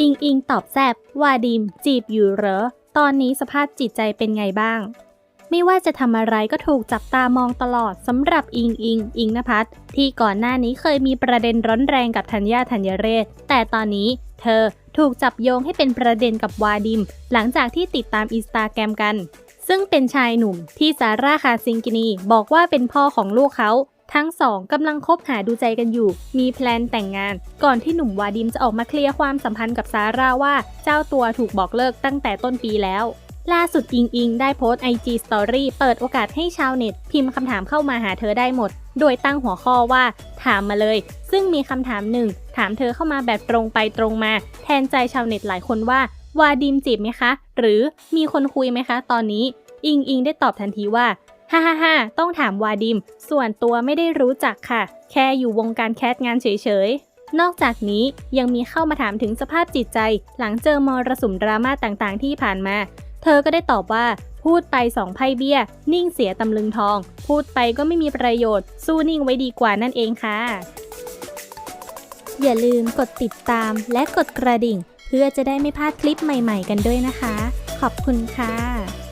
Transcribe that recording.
อิงอิงตอบแซบวาดิม จีบอยู่เหรอ ตอนนี้สภาพจิตใจเป็นไงบ้าง ไม่ว่าจะทำอะไรก็ถูกจับตามองตลอดสำหรับอิงอิง อิงนภัทรที่ก่อนหน้านี้เคยมีประเด็นร้อนแรงกับธัญญาธัญเรศ แต่ตอนนี้เธอถูกจับโยงให้เป็นประเด็นกับวาดิม หลังจากที่ติดตามอินสตาแกรมกัน ซึ่งเป็นชายหนุ่มที่ซาร่าคาซิงกินีบอกว่าเป็นพ่อของลูกเขา ทั้งสองกำลังคบหาดูใจกันอยู่ มีแพลนแต่งงาน ก่อนที่หนุ่มวาดิมจะออกมาเคลียร์ความสัมพันธ์กับซาร่าว่า เจ้าตัวถูกบอกเลิกตั้งแต่ต้นปีแล้ว ล่าสุดอิงอิงได้โพสต์ IG Story เปิดโอกาสให้ชาวเน็ต พิมพ์คำถามเข้ามาหาเธอได้หมด โดยตั้งหัวข้อว่า ถามมาเลย ซึ่งมีคำถามหนึ่งถามเธอเข้ามาแบบตรงไปตรงมา แทนใจชาวเน็ตหลายคนว่า วาดิมจีบไหมคะ หรือมีคนคุยไหมคะ ตอนนี้ อิงอิงได้ตอบทันทีว่าฮ่า ฮ่าฮ่าต้องถามวาดิม ส่วนตัวไม่ได้รู้จักค่ะ แค่อยู่วงการแคสงานเฉยๆ นอกจากนี้ยังมีเข้ามาถามถึงสภาพจิตใจ หลังเจอมรสุมดราม่าต่างๆ ที่ผ่านมา เธอก็ได้ตอบว่าพูดไปสองไพ่เบี้ย นิ่งเสียตำลึงทอง พูดไปก็ไม่มีประโยชน์ สู้นิ่งไว้ดีกว่านั่นเองค่ะ อย่าลืมกดติดตามและกดกระดิ่ง เพื่อจะได้ไม่พลาดคลิปใหม่ ๆ กันด้วยนะคะ ขอบคุณค่ะ